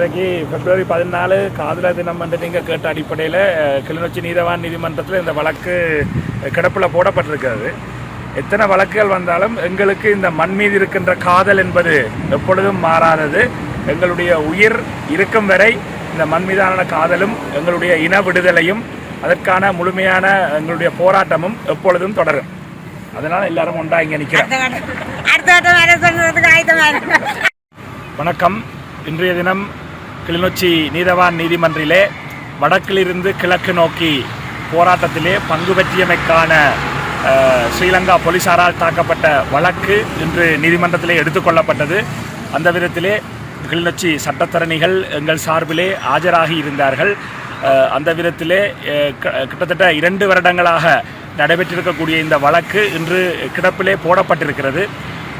இன்றைக்கு பிப்ரவரி பதினாலு காதலர் தினம் என்று நீங்கள் கேட்ட அடிப்படையில் கிளிநொச்சி நீதவான் நீதிமன்றத்தில் இந்த வழக்கு கிடப்பில் போடப்பட்டிருக்கிறது. எத்தனை வழக்குகள் வந்தாலும் எங்களுக்கு இந்த மண் மீது இருக்கின்ற காதல் என்பது எப்பொழுதும் மாறாதது. எங்களுடைய உயிர் இருக்கும் வரை இந்த மண் மீதான காதலும் எங்களுடைய இன விடுதலையும் அதற்கான முழுமையான எங்களுடைய போராட்டமும் எப்பொழுதும் தொடரும். அதனால் எல்லாரும் ஒன்றா இங்கே நிற்கிறோம் வணக்கம். இன்றைய தினம் கிளிநொச்சி நீதவான் நீதிமன்றிலே வடக்கிலிருந்து கிழக்கு நோக்கி போராட்டத்திலே பங்கு பற்றியமைக்கான ஸ்ரீலங்கா போலீசாரால் தாக்கப்பட்ட வழக்கு இன்று நீதிமன்றத்திலே எடுத்துக்கொள்ளப்பட்டது அந்த விதத்திலே கிளிநொச்சி சட்டத்தரணிகள் எங்கள் சார்பிலே ஆஜராகி இருந்தார்கள். அந்த விதத்திலே க- கிட்டத்தட்ட இரண்டு வருடங்களாக நடைபெற்றிருக்கக்கூடிய இந்த வழக்கு இன்று கிடப்பிலே போடப்பட்டிருக்கிறது.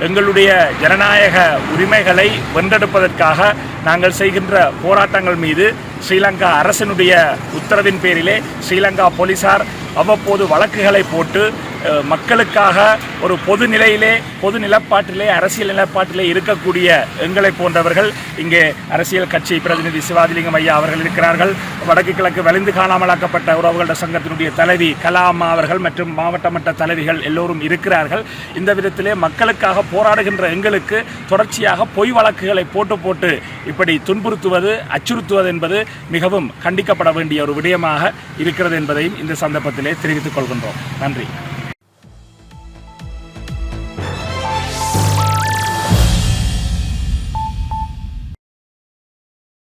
எங்களுடைய ஜனநாயக உரிமைகளை வென்றெடுப்பதற்காக நாங்கள் செய்கின்ற போராட்டங்கள் மீது ஸ்ரீலங்கா அரசினுடைய உத்தரவின் பேரிலே ஸ்ரீலங்கா போலீசார் அவ்வப்போது வழக்குகளை போட்டு மக்களுக்காக ஒரு பொது நிலையிலே பொது நிலப்பாட்டிலே அரசியல் நிலப்பாட்டிலே இருக்கக்கூடிய எங்களை போன்றவர்கள் இங்கே அரசியல் கட்சி பிரதிநிதி சிவாஜிலிங்கம் ஐயா அவர்கள் இருக்கிறார்கள். வடக்கு கிழக்கு வலிந்து காணாமலாக்கப்பட்ட உறவுகள சங்கத்தினுடைய தலைவி கலாமா அவர்கள் மற்றும் மாவட்ட மட்ட தலைவிகள் எல்லோரும் இருக்கிறார்கள். இந்த விதத்திலே மக்களுக்காக போராடுகின்ற எங்களுக்கு தொடர்ச்சியாக பொய் வழக்குகளை போட்டு போட்டு இப்படி துன்புறுத்துவது அச்சுறுத்துவது என்பது மிகவும் கண்டிக்கப்பட வேண்டிய ஒரு விடயமாக இருக்கிறது என்பதையும் இந்த சந்தர்ப்பத்திலே தெரிவித்துக் கொள்கின்றோம். நன்றி.